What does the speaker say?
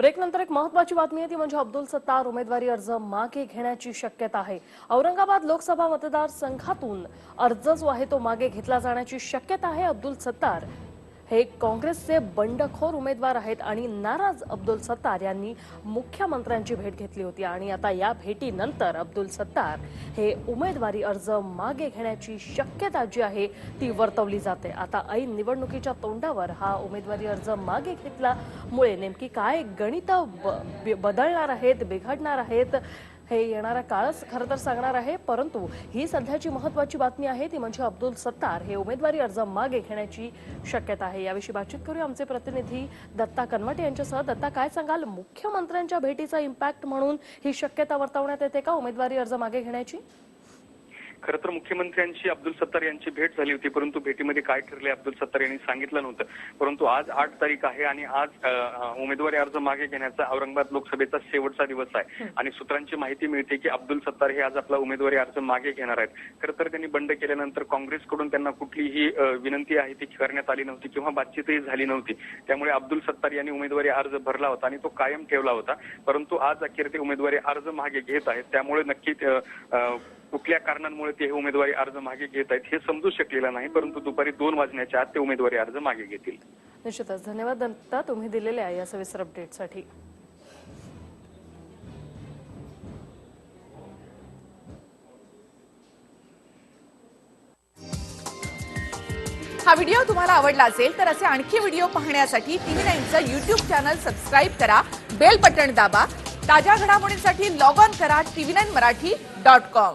ब्रेकनंतर एक महत्वाची बातमी आहे ती म्हणजे अब्दुल सत्तार उमेदवारी अर्ज मागे घेण्याची शक्यता आहे. औरंगाबाद लोकसभा मतदारसंघातून अर्ज जो आहे तो मागे घेतला जाण्याची शक्यता आहे. अब्दुल सत्तार हे काँग्रेसचे बंडखोर उमेदवार आहेत आणि नाराज अब्दुल सत्तार यांनी मुख्यमंत्र्यांची भेट घेतली होती. आणि आता या भेटीनंतर अब्दुल सत्तार हे उमेदवारी अर्ज मागे घेण्याची शक्यता जी आहे ती वर्तवली जाते. आता ऐन निवडणुकीच्या तोंडावर हा उमेदवारी अर्ज मागे घेतल्यामुळे नेमकी काय गणित बदलणार आहेत बिघडणार आहेत हे येणारा काळच खरं तर सांगणार आहे परंतु ही सध्याची महत्वाची बातमी आहे ती म्हणजे अब्दुल सत्तार. हे उमेदवारी अर्ज मागे घेण्याची शक्यता आहे. याविषयी बातचीत करू आमचे प्रतिनिधी दत्ता कनवट यांच्यासह. दत्ता काय सांगाल? मुख्यमंत्र्यांच्या भेटीचा इम्पॅक्ट म्हणून ही शक्यता वर्तवण्यात येते का? उमेदवारी अर्ज मागे घेण्याची? खरं तर मुख्यमंत्र्यांची अब्दुल सत्तार यांची भेट झाली होती परंतु भेटीमध्ये काय ठरले अब्दुल सत्तार यांनी सांगितलं नव्हतं. परंतु आज आठ तारीख आहे आणि आज उमेदवारी अर्ज मागे घेण्याचा औरंगाबाद लोकसभेचा शेवटचा दिवस आहे. आणि सूत्रांची माहिती मिळते की अब्दुल सत्तार हे आज आपला उमेदवारी अर्ज मागे घेणार आहेत. खरं तर त्यांनी बंड केल्यानंतर काँग्रेसकडून त्यांना कुठलीही विनंती आहे ती करण्यात आली नव्हती किंवा बातचीतही झाली नव्हती. त्यामुळे अब्दुल सत्तार यांनी उमेदवारी अर्ज भरला होता आणि तो कायम ठेवला होता. परंतु आज अखेर ते उमेदवारी अर्ज मागे घेत आहेत. त्यामुळे अ, कुठल्या कारणांमुळे ते हे उमेदवारी अर्ज मागे घेत आहेत हे समजू शकलेलं नाही परंतु दुपारी दोन वाजण्याच्या आत ते उमेदवारी अर्ज मागे घेतील. निश्चितच. धन्यवाद दत्ता तुम्ही दिलेल्या या सविस्तर अपडेटसाठी हा व्हिडिओ तुम्हाला आवडला असेल तर असे आणखी व्हिडिओ पाहण्यासाठी टीव्ही नाईनचं युट्यूब चॅनल सबस्क्राईब करा बेल बटण दाबा ताज्या घडामोडींसाठी लॉग ऑन करा TV nine Marathi dot com